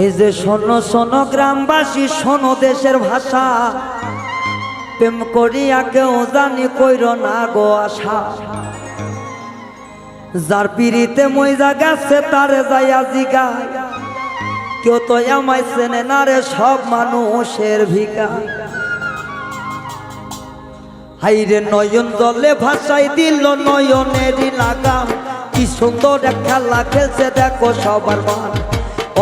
এই যে শোনো শোনো গ্রামবাসী, শোনো দেশের ভাষা। প্রেম করিয়া কেউ জানি কইর না গো আশা। যার পিড়িতে মইজা গেছে, তারে যাইয়া জিগায়। কেউ তো আমায় চেনে না রে, সব মানুষের ভিকা। হাইরে নয়ন জলে ভাষাই দিল নয়নেরই লাগাম কি সুন্দর খেলা খেলছে দেখো সবার মান।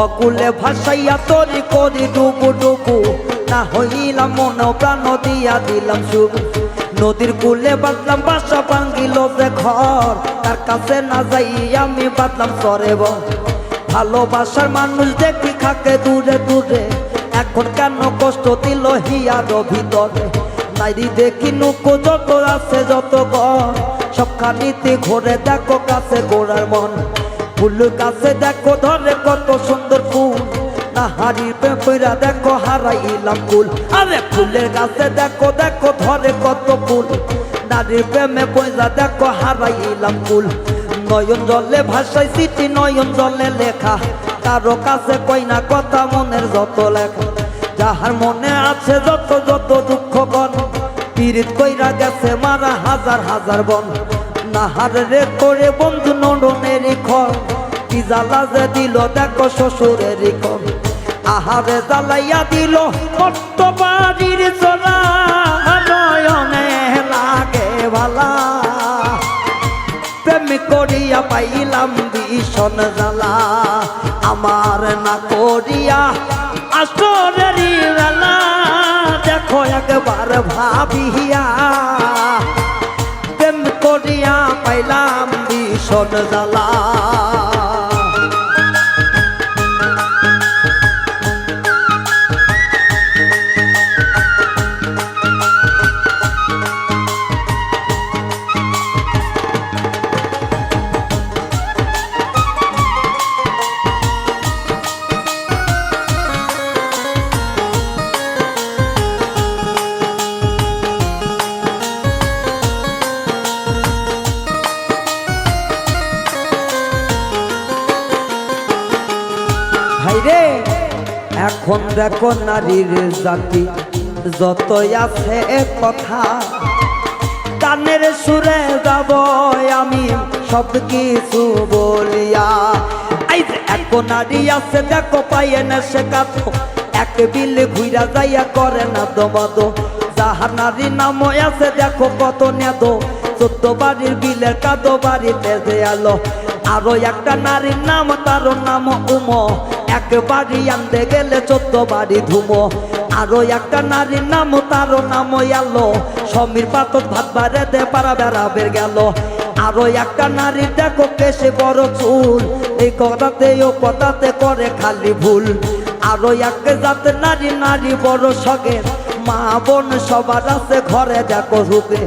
অকুলে ভাসাইয়া তরি করি ডুবু ডুবু। না হইলাম মন, প্রাণ দিয়া দিলাম শুভ নদীর কুলে বাঁধলাম বাসা, ভাঙ্গিল যে ঘর। তার কাছে না যাই আমি বাঁধলাম সরে বল ভালোবাসার মানুষ দেখি খাকে দূরে দূরে। এখন কেন কষ্ট দিল হিয়ার ভিতরে? নাইরি দেখি নুকো যত আছে যত গর সবখানিতে ঘোরে দেখো কাছে গোড়ার মন। ফুল কাছে দেখো, ধরে কত সুন্দর ফুল। না হারির পেপরা দেখো, হারাইলাম ফুল আরে ফুলের কাছে দেখো দেখো, ধরে কত ফুল। নারীর প্রেমে পয়সা দেখো, হারাইলাম ফুল নয়ন জলে ভাষায় স্মৃতি নয়ন জলে লেখা। কারও কাছে কই না কথা, মনের যত লেখা। যাহার মনে আছে যত যত দুঃখ গণ পীড়িত কইরা গেছে মারা হাজার হাজার বন। নাহার রে করে বন্ধু নডনের খর কি জ্বালা যে দিল, দেখো শ্বশুরের কর আহারে জ্বালাইয়া দিল কত বাড়ির চলা নয়নে লাগে ভালা। প্রেম করিয়া পাইলাম ভীষণ জ্বালা। আমার না করিয়া আসরেরই বেলা। দেখো একবার ভাবিয়া ভীষণ জ্বালা ভাইরে এখন দেখো নারীর জাতি, যতই আছে কথা। কানের সুরে যাব আমি সব কিছু বলিয়া যে এক নারী আছে, দেখো পাইয়ে না সে কাতো এক বিল ঘুইরা যাইয়া করে না দমাদ। যাহার নারী নাম আছে, দেখো কত নেদ চোদ্দ বাড়ির বিলের কাদো বাড়িতে যে আলো। আরও একটা নারীর নাম তার নাম উম। এক বাড়ি আনতে গেলে চোদ্দ বাড়ি ধুমো। আরও একটা নারীর নাম তার নাম আলো সমীর পাতক ভাত বাড়ে দে পারা বেড়াবের গেল। আরও একটা নারী, দেখো কেসে বড় চুল। এই কথাতে ও কথাতে করে খালি ভুল। আরও এক জাতের নারী নারী বড় সগের। মা, বোন সবার আছে, ঘরে দেখো রূপে।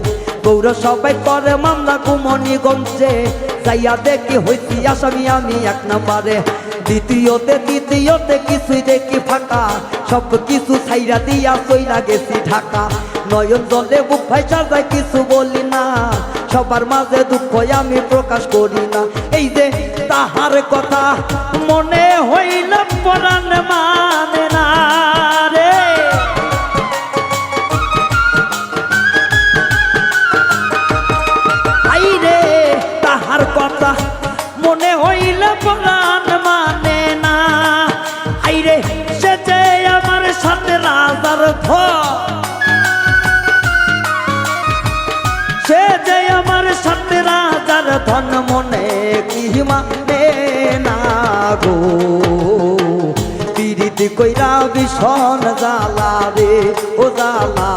গৌর সবাই করে, মামলা কুমনি গঞ্জে যাইয়া দেখি হইছি আসামি, আমি এক নাম্বারে। দ্বিতীয়তে, তৃতীয়তে কিছুই দেখি ফাঁকা। সব কিছু ছাইরা দিয়া সইরা গেছি ঢাকা। নয়ন জলে বুক ভাই সাজায় কিছু বলি না। সবার মাঝে দুঃখ আমি প্রকাশ করি না। এই যে তাহার কথা মনে হইল, পরাণ মানে না তাহার কথা গো পিরিতি কইরা ভীষণ জালা রে, ও জালা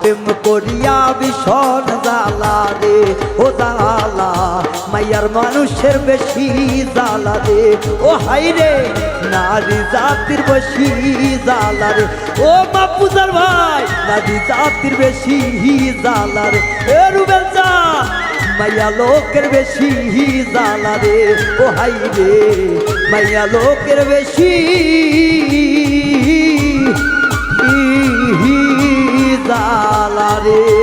প্রেম করিয়া ভীষণ জালা রে, ও জালা মাইয়ার মানুষের বেশি জালা রে, ও হাই রে। নারী জাতির বেশি জালা রে, ও বাপুজার ভাই। নারী জাতির বেশি জালা রে, এ মাইয়া লোকের বেশি জালা রে ও হাই রে। মাইয়া লোকের বেশি জালা রে।